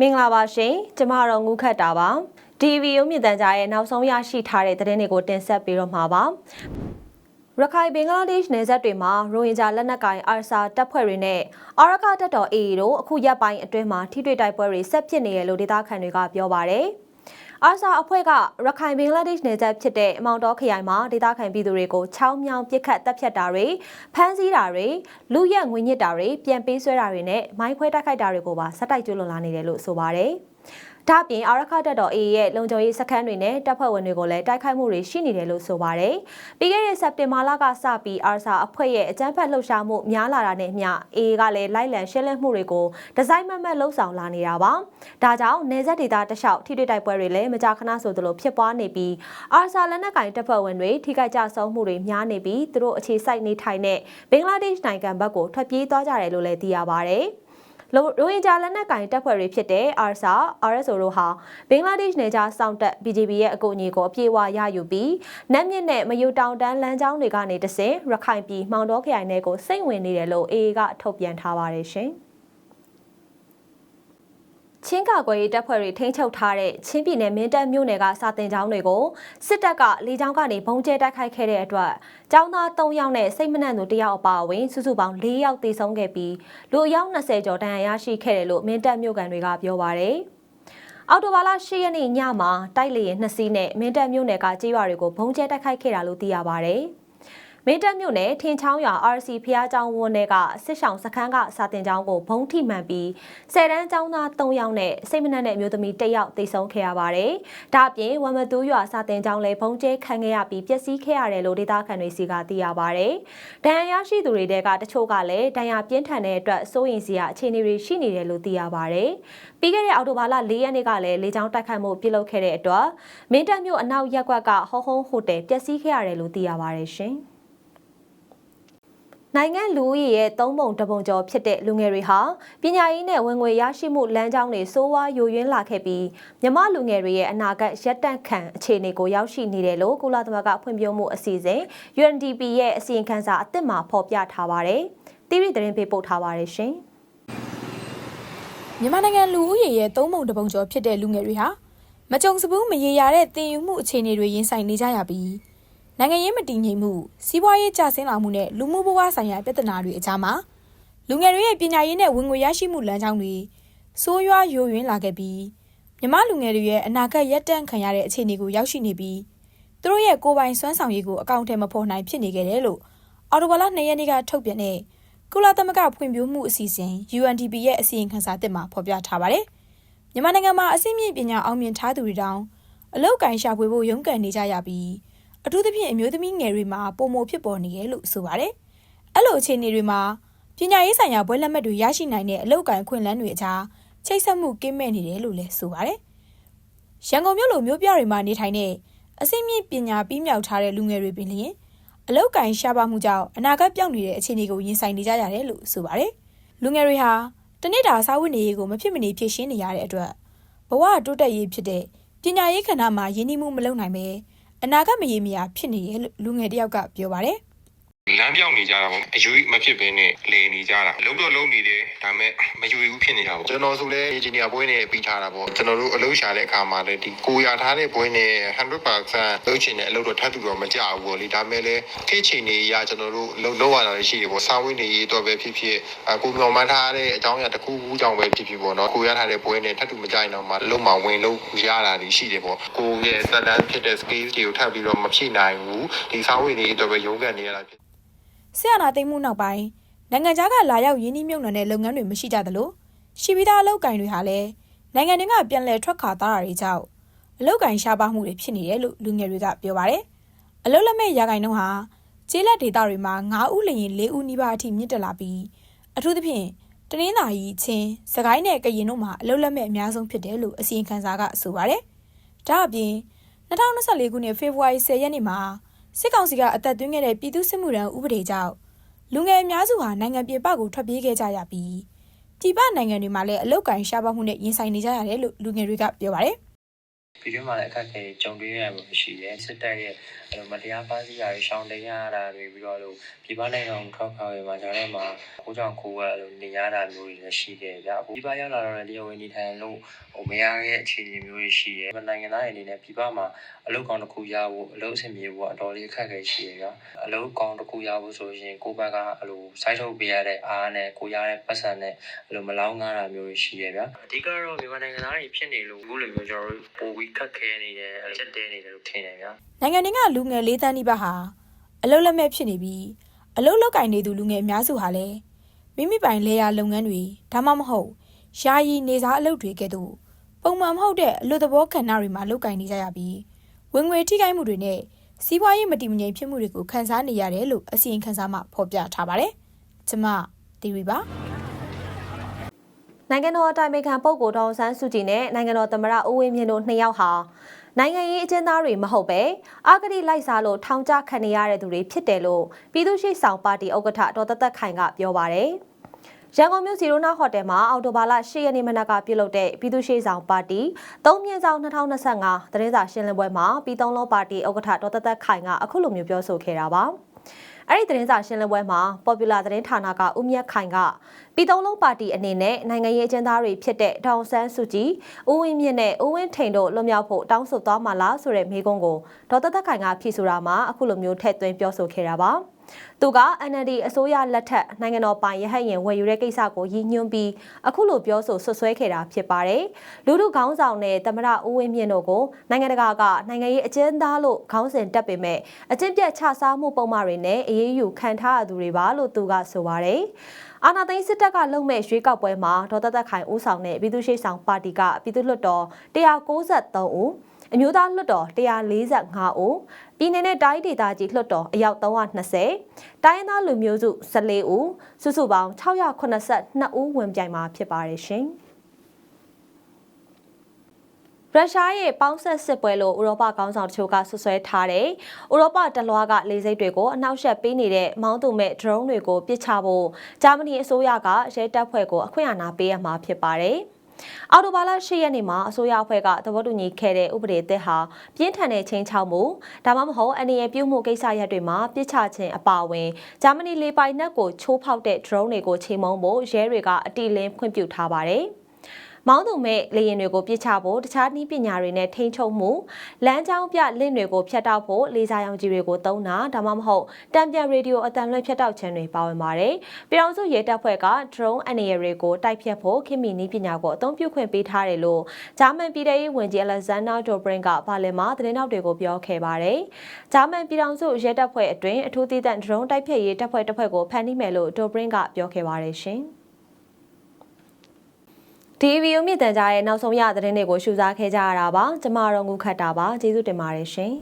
မင်္ဂလာပါရှင်ကျမတော့ငုခတ်တာပါ DV ရုံးမြင့်တန်ကြားရဲ့နောက်ဆုံးရရှိထားတဲ့သတင်းတွေကိုတင်ဆက်ပေးတော့မှာပါရခိုင်ဘင်္ဂလားဒေ့ရှ်နယ်စပ်တွေမှာရိုဟင်ဂျာလက်နက်ကိုင်အာဆာတပ်ဖွဲ့တွေနဲ့အာရခတပ်တော် AA တို့အခုရက်ပိုင်းအတွင်းမှာထိတွေ့တိုက်ပွဲတွေဆက်ဖြစ်နေရလို့ဒေသခံတွေကပြောပါတယ်။ အာဆာအဖွဲ့ကရခိုင်ဘင်္ဂလားဒေ့ရှ်နယ်စပ်ဖြစ်တဲ့အမောင်တော်ခရိုင်မှာဒေသခံပြည်သူတွေကိုချောင်းမြောင်းပစ်ခတ်တပ်ဖြတ်တာတွေဖမ်းဆီးတာတွေလူရက်ငွေညစ်တာတွေပြန်ပေးဆွဲတာတွေနဲ့မိုင်းခွဲတိုက်ခိုက်တာတွေကိုပါဆက်တိုက်ကျွလွန်လာနေတယ်လို့ဆိုပါတယ်။ဒါ့အပြင်အာရခတပ်တော် AA ရဲ့လုံခြုံရေးစခန်းတွေနဲ့တပ်ဖွဲ့ဝင်တွေကိုလည်းတိုက်ခိုက်မှုတွေရှိနေတယ်လို့ဆိုပါတယ်။ပြီးခဲ့တဲ့စက်တင်ဘာလကစပြီးအာဆာအဖွဲ့ရဲ့အကြမ်းဖက်လှုပ်ရှားမှုများလာတာနဲ့မျှ AA ကလည်းလိုက်လံရှင်းလင်းမှုတွေကိုဒီဇိုင်းမတ်မတ်လှုပ်ဆောင်လာနေတာပါ။ဒါကြောင့်နေဆက်ဒေတာတလျှောက်ထိတွေ့တိုက်ပွဲတွေလည်းမကြာခဏဆိုသလိုဖြစ်ပွားနေပြီးအာဆာလက်နက်ကင်တပ်ဖွဲ့ဝင်တွေထိခိုက်ကြဆုံးမှုတွေများနေပြီးသူတို့အခြေစိုက်နေထိုင်တဲ့ဘင်္ဂလားဒေ့ရှ်နိုင်ငံဘက်ကိုထွက်ပြေးသွားကြတယ်လို့လည်းသိရပါတယ်။ ရိုဟင်ဂျာလက်နက်ကင်တပ်ဖွဲ့တွေဖြစ်တဲ့ ARSA, RSO တို့ဟာဘင်္ဂလားဒေ့ရှ်နယ်ခြားစောင့်တပ် BGB ရဲ့အကူအညီကိုအပြည့်အဝရယူပြီးနတ်မြင့်နဲ့မယူတောင်တန်းလမ်းကြောင်းတွေကနေတဆင်ရခိုင်ပြည်မှောင်တော်ခရိုင်နယ်ကိုစိတ်ဝင်နေတယ်လို့ AA ကထုတ်ပြန်ထားပါတယ်ရှင်။ ချင်းကာကွယ်ရေးတပ်ဖွဲ့တွေထိန်းချုပ်ထားတဲ့ချင်းပြည်နယ်မင်းတပ်မြို့နယ်ကစာတင်ကျောင်းတွေကိုစစ်တပ်ကလေကြောင်းကနေဘုံကျဲတိုက်ခိုက်ခဲ့တဲ့အတွက်ကျောင်းသား3ယောက်နဲ့စိတ်မနှံသူ1ယောက်အပါအဝင်စုစုပေါင်း4ယောက်သေဆုံးခဲ့ပြီးလူအယောက်20ကျော်ဒဏ်ရာရရှိခဲ့တယ်လို့မင်းတပ်မြို့ကန်တွေကပြောပါရယ်။အော်တိုဘာလ10ရက်နေ့ညမှာတိုက်လေရင်နှစ်စီးနဲ့မင်းတပ်မြို့နယ်ကကြေးရွာတွေကိုဘုံကျဲတိုက်ခိုက်ခဲ့တာလို့သိရပါရယ်။ မင်းတပ်မြို့နယ်ထင်ချောင်းရွာ RC ဖျားကျောင်းဝန်းထဲကစစ်ဆောင်စခန်းကစာတင်ကျောင်းကိုဘုံထိမှန်ပြီးဆယ်တန်းကျောင်းသား3ယောက်နဲ့စိတ်မနှံ့တဲ့အမျိုးသမီး1ယောက်သေဆုံးခဲ့ရပါတယ်။ဒါ့အပြင်ဝမ်မတူးရွာစာတင်ကျောင်းလည်းဘုံကျဲခံခဲ့ရပြီးပျက်စီးခဲ့ရတယ်လို့ဒေသခံတွေစီကသိရပါတယ်။ဒဏ်ရာရရှိသူတွေကတချို့ကလည်းဒဏ်ရာပြင်းထန်တဲ့အတွက်စိုးရိမ်စရာအခြေအနေတွေရှိနေတယ်လို့သိရပါတယ်။ပြီးခဲ့တဲ့အောက်တိုဘာလ၄ရက်နေ့ကလည်းလေကြောင်းတိုက်ခိုက်မှုပြုလုပ်ခဲ့တဲ့အတွက်မင်းတပ်မြို့အနောက်ရပ်ကွက်ကဟောဟုံးဟိုတယ်ပျက်စီးခဲ့ရတယ်လို့သိရပါတယ်ရှင်။ နိုင်ငံလူဦးရေရဲ့သုံးပုံတစ်ပုံကျော်ဖြစ်တဲ့လူငယ်တွေဟာပညာရေးနဲ့ဝင်ငွေရရှိမှုလမ်းကြောင်းတွေစိုးဝါးယိုယွင်းလာခဲ့ပြီးမြမလူငယ်တွေရဲ့အနာဂတ်ရက်တန့်ခံအခြေအနေကိုရောက်ရှိနေတယ်လို့ကုလသမဂ္ဂဖွံ့ဖြိုးမှုအစီအစဉ် UNDP ရဲ့အစီရင်ခံစာအသစ်မှာဖော်ပြထားပါတယ်။တိရိသတင်းပေးပို့ထားပါတယ်ရှင်။မြန်မာနိုင်ငံလူဦးရေရဲ့သုံးပုံတစ်ပုံကျော်ဖြစ်တဲ့လူငယ်တွေဟာမကြုံစဘူးမရေရာတဲ့တင်ယူမှုအခြေအနေတွေရင်ဆိုင်နေကြရပြီး နိုင်ငံရေးမတည်ငြိမ်မှုစီးပွားရေးကျဆင်းလာမှုနဲ့လူမှုဘဝဆိုင်ရာပြဿနာတွေအကြားမှာလူငယ်တွေရဲ့ပညာရေးနဲ့ဝင်ငွေရရှိမှုလမ်းကြောင်းတွေစိုးရွားယိုယွင်းလာခဲ့ပြီးမြမလူငယ်တွေရဲ့အနာဂတ်ရက်တန့်ခံရတဲ့အခြေအနေကိုရောက်ရှိနေပြီးသူတို့ရဲ့ကိုယ်ပိုင်စွမ်းဆောင်ရည်ကိုအကောင့်ထဲမဖော်နိုင်ဖြစ်နေခဲ့တယ်လို့အော်တိုဘာလ2ရက်နေ့ကထုတ်ပြန်တဲ့ကုလသမဂ္ဂဖွံ့ဖြိုးမှုအစီအစဉ် UNDP ရဲ့အစီရင်ခံစာသစ်မှာဖော်ပြထားပါတယ်။မြန်မာနိုင်ငံမှာအစိမ့်မြင့်ပညာအောင်မြင်ထားသူတွေတောင်အလောက်ကန်ရှာဖွေဖို့ရုန်းကန်နေကြရပြီး အထူးသဖြင့်အမျိုးသမီးငယ်တွေမှာပုံမဖြစ်ပေါ်နေတယ်လို့ဆိုပါတယ်။အဲ့လိုအခြေအနေတွေမှာပညာရေးဆိုင်ရာဘွဲလက်မှတ်တွေရရှိနိုင်တဲ့အလောက်ကန်ခွင့်လန်းတွေအကြားချိတ်ဆက်မှုကင်းမဲ့နေတယ်လို့လည်းဆိုပါတယ်။ရန်ကုန်မြို့လိုမြို့ပြတွေမှာနေထိုင်တဲ့အစိမ့်မြင့်ပညာပြီးမြောက်ထားတဲ့လူငယ်တွေပင်လျင်အလောက်ကန်ရှားပါမှုကြောင့်အနာဂတ်ပြောင်းနေတဲ့အခြေအနေကိုရင်ဆိုင်နေကြရတယ်လို့ဆိုပါတယ်။လူငယ်တွေဟာတနေ့တာစာဝတ်နေရေးကိုမဖြစ်မနေဖြည့်ရှင်းနေရတဲ့အတွက်ဘဝတိုးတက်ရေးဖြစ်တဲ့ပညာရေးခန္ဓာမှာရင်းနှီးမှုမလုပ်နိုင်ပဲ အနာဂတ်မရေမရာဖြစ်နေတယ်လို့လူငယ်တယောက်ကပြောပါတယ်။ လမ်းပြောင်းနေကြတာပေါ့အယူမဖြစ်ဘဲနဲ့လေနေကြတာလုံးတော့လုံးနေတယ်ဒါပေမဲ့မယူဘူးဖြစ်နေတာပေါ့ကျွန်တော်ဆိုလဲအင်ဂျင်နီယာဘွဲနဲ့ပြီးထားတာပေါ့ကျွန်တော်တို့အလုပ်ရှာတဲ့အခါမှာလည်းဒီကိုရထားတဲ့ဘွဲနဲ့100%လုပ်ချင်တဲ့အလုပ်တော့ထပ်တူတော့မကြဘူးပေါ့လေဒါပေမဲ့လည်းခေတ်ချိန်တွေအရကျွန်တော်တို့လုံးလုံးရတာရှိတယ်ပေါ့စာဝတ်နေရေးတော့ပဲဖြစ်ဖြစ်အကိုမျောမှန်းထားတဲ့အကြောင်းအရာတစ်ခုခုကြောင့်ပဲဖြစ်ဖြစ်ပေါ့နော်ကိုရထားတဲ့ဘွဲနဲ့ထပ်တူမကြရင်တော့မှလုံးမဝင်လို့ရတာတွေရှိတယ်ပေါ့ကိုရဲ့စက်တန်းဖြစ်တဲ့ skills တွေကိုထပ်ပြီးတော့မဖြည့်နိုင်ဘူးဒီစာဝတ်နေရေးတော့ပဲရုန်းကန်နေရတာဖြစ် ဆရာနာသိမ်းမှုနောက်ပိုင်းနိုင်ငံခြားကလာရောက်ရင်းနှီးမြှုပ်နှံတဲ့လုပ်ငန်းတွေမရှိကြသလိုရှိပြီးသားအလုပ်ကင်တွေဟာလည်းနိုင်ငံတွေကပြန်လည်ထွက်ခွာသွားတာတွေကြောင့်အလုပ်ကင်ရှားပါမှုတွေဖြစ်နေတယ်လို့လူငယ်တွေကပြောပါတယ်။အလုပ်လက်မဲ့ရာဂိုင်နှုန်းဟာကျေးလက်ဒေသတွေမှာ9ဦးလျင်4ဦးနီးပါးအထိမြင့်တက်လာပြီးအထူးသဖြင့်တနင်္သာရီချင်းစကိုင်းနဲ့ကရင်တို့မှာအလုပ်လက်မဲ့အများဆုံးဖြစ်တယ်လို့အစီရင်ခံစာကဆိုပါတယ်။ဒါအပြင်2024ခုနှစ်ဖေဖော်ဝါရီ10ရက်နေ့မှာ စစ်ကောင်စီကအသက်သွင်းခဲ့တဲ့ပြည်သူ့စစ်မှုထမ်းဥပဒေကြောင့်လူငယ်အများစုဟာနိုင်ငံပြည်ပကိုထွက်ပြေးခဲ့ကြရပြီးပြည်ပနိုင်ငံတွေမှာလည်းအလုတ်ကင်ရှားပါမှုနဲ့ရင်ဆိုင်နေကြရတယ်လို့လူငယ်တွေကပြောပါတယ် ပြည်တွင်းမှာလည်းအခက်အခဲကြုံတွေ့ရမှာရှိတယ်စစ်တပ်ရဲ့အဲ့လိုမတရားဖမ်းဆီးတာတွေရှောင်တင်ရတာတွေပြီးတော့လို့ပြည်ပနိုင်ငံကိုထောက်ခံရမှာကျွန်တော်တို့မှာကိုကြောင့်ကိုကအဲ့လိုနေရတာမျိုးတွေလည်းရှိတယ်ဗျအခုပြည်ပရောက်လာတော့လည်းတရားဝင်နေထိုင်လို့ဟိုမရတဲ့အခြေအနေမျိုးတွေရှိတယ်နိုင်ငံသားတွေအနေနဲ့ပြည်ပမှာအလုပ်ကောင်းတစ်ခုရဖို့အလုပ်အဆင်ပြေဖို့အတော်လေးအခက်အခဲရှိတယ်ဗျအလုပ်ကောင်းတစ်ခုရဖို့ဆိုရင်ကိုယ့်ဘက်ကအဲ့လိုစိုက်ထုတ်ပေးရတဲ့အားနဲ့ကိုရတဲ့ပတ်စံနဲ့အဲ့လိုမလောင်းငားတာမျိုးတွေရှိရဗျအဓိကတော့မြန်မာနိုင်ငံသားတွေဖြစ်နေလို့အခုလိုမျိုးကျွန်တော်တို့ပိုပြီးခက်ခဲနေတယ်အဲ့လိုချက်တဲနေတယ်လို့ထင်တယ်ဗျနိုင်ငံတွေကလူငယ်၄တန်းနီးပါးဟာအလုတ်လက်မဲ့ဖြစ်နေပြီးအလုတ်လောက်ကင်နေသူလူငယ်အများစုဟာလည်းမိမိပိုင်လေယာလုပ်ငန်းတွေဒါမှမဟုတ်ယာယီနေစားအလုပ်တွေကဲ့သို့ပုံမှန်မဟုတ်တဲ့အလုပ်သဘောကဏ္ဍတွေမှာလုပ်ကင်နေကြရပြီးဝင်ငွေထိခိုက်မှုတွေနဲ့စီးပွားရေးမတည်မငြိမ်ဖြစ်မှုတွေကိုခံစားနေရတယ်လို့အစီရင်ခံစာမှဖော်ပြထားပါတယ်။ကျမတီရီပါ နိုင်ငံတော်အတိုင်ပင်ခံပုဂ္ဂိုလ်ဒေါအောင်ဆန်းစုကြည်နဲ့နိုင်ငံတော်သမ္မတဦးဝင်းမြင့်တို့နှစ်ယောက်ဟာနိုင်ငံရေးအကျဉ်းသားတွေမဟုတ်ပဲအာဂတိလိုက်စားလို့ထောင်ချခံနေရတဲ့သူတွေဖြစ်တယ်လို့ပြည်သူ့ရှိဆောင်ပါတီဥက္ကဋ္ဌဒေါ်သက်သက်ခိုင်ကပြောပါတယ်။ရန်ကုန်မြို့စီရိုနာဟိုတယ်မှာအော်တိုဘာလ10ရက်နေ့မနက်ကပြုလုပ်တဲ့ပြည်သူ့ရှိဆောင်ပါတီ၃မြင့်ဆောင်2025သတင်းစာရှင်းလင်းပွဲမှာပြည်သုံးလုံးပါတီဥက္ကဋ္ဌဒေါ်သက်သက်ခိုင်ကအခုလိုမျိုးပြောဆိုခဲ့တာပါ။ အဲ့ဒီသတင်းစာရှင်းလင်းပွဲမှာ Popular သတင်းဌာနကဦးမြတ်ခိုင်ကပြည်သုံးလုံးပါတီအနေနဲ့နိုင်ငံရေးအကျဉ်းသားတွေဖြစ်တဲ့ဒေါအောင်ဆန်းစုကြည်ဦးဝင်းမြင့်နဲ့ဦးဝင်းထိန်တို့လွတ်မြောက်ဖို့တောင်းဆိုသွားမှာလားဆိုတဲ့မေးခွန်းကိုဒေါ်သက်သက်ခိုင်ကဖြေဆိုတာမှာအခုလိုမျိုးထည့်သွင်းပြောဆိုခဲ့တာပါ သူက NLD အစိုးရလက်ထက်နိုင်ငံတော်ပိုင်ရဟတ်ရင်ဝယ်ယူတဲ့ကိစ္စကိုရည်ညွှန်းပြီးအခုလိုပြောဆိုဆွဆွဲခဲ့တာဖြစ်ပါတယ်။လူထုခေါင်းဆောင်နဲ့သမ္မတဦးဝင်းမြင့်တို့ကိုနိုင်ငံတကာကနိုင်ငံရေးအကျဉ်းသားလို့ခေါင်းစဉ်တက်ပေမဲ့အကျင့်ပြတ်ချစားမှုပုံမှားတွေနဲ့အေးအေးယူခံထားရသူတွေပါလို့သူကဆိုပါတယ်။အာနာသိန်းစစ်တပ်ကလုံမဲ့ရွေးကောက်ပွဲမှာဒေါ်သက်သက်ခိုင်ဦးဆောင်တဲ့ပြည်သူ့ရှိဆောင်ပါတီကပြည်သူ့လွှတ်တော်193ဦးအမျိုးသားလွှတ်တော်145ဦး ပြည်내နဲ့တိုင်းဒေသကြီးလွှတ်တော်အယောက်320တိုင်းရင်းသားလူမျိုးစု14ဦးစုစုပေါင်း682ဦးဝင်ပြိုင်မှာဖြစ်ပါတယ်ရှင်ရုရှားရဲ့ပေါင်းဆက်စစ်ပွဲလို့ဥရောပခေါင်းဆောင်တချို့ကဆွဆွဲထားတဲ့ဥရောပတလွှားကလေဆိပ်တွေကိုအနှောက်အယှက်ပေးနေတဲ့မောင်းသူမဲ့ drone တွေကိုပစ်ချဖို့ဂျာမနီအစိုးရကရဲတပ်ဖွဲ့ကိုအခွင့်အာဏာပေးရမှာဖြစ်ပါတယ်။ အော်တိုဘာလ10ရက်နေ့မှာအစိုးရအဖွဲ့ကသဘောတူညီခဲ့တဲ့ဥပဒေသစ်ဟာပြင်းထန်တဲ့ချင်းချောက်မှုဒါမှမဟုတ်အနေရပြုမှုကိစ္စရပ်တွေမှာပြစ်ချခြင်းအပါအဝင်ဂျာမနီလေပိုင်နက်ကိုချိုးဖောက်တဲ့ drone တွေကိုချိန်မုံဖို့ရဲတွေကအတိလင်းခွင့်ပြုထားပါတယ်။ မောင်းသူမဲ့လေရင်တွေကိုပြစ်ချဖို့တခြားနည်းပညာတွေနဲ့ထိန်းချုပ်မှုလမ်းကြောင်းပြလင့်တွေကိုဖျက်တောက်ဖို့လေစာရောင်ကြီးတွေကိုသုံးတာဒါမှမဟုတ်တံပြန်ရေဒီယိုအတန်လွှင့်ဖျက်တောက်ခြင်းတွေပါဝင်ပါတယ်။ပြည်အောင်စုရဲတပ်ဖွဲ့က drone အနေရတွေကိုတိုက်ဖြတ်ဖို့ခင်မီနည်းပညာကိုအသုံးပြုခွင့်ပေးထားတယ်လို့ဂျာမန်ပြည်ထောင်ရေးဝန်ကြီး Alexander Dobrindt ကပါလင်မှာသတင်းတောက်တွေကိုပြောခဲ့ပါတယ်။ဂျာမန်ပြည်ထောင်စုရဲတပ်ဖွဲ့အတွင်းအထူးသီးသန့် drone တိုက်ဖြတ်ရေးတပ်ဖွဲ့တစ်ဖွဲ့ကိုဖန်တီးမယ်လို့ Dobrindt ကပြောခဲ့ပါတယ်ရှင်။ TV ရုံမြင့်တန်ကြားရဲ့နောက်ဆုံးရသတင်းတွေကိုရှုစားခဲ့ကြရတာပါကျမတို့ငုခတ်တာပါကျေးဇူးတင်ပါတယ်ရှင်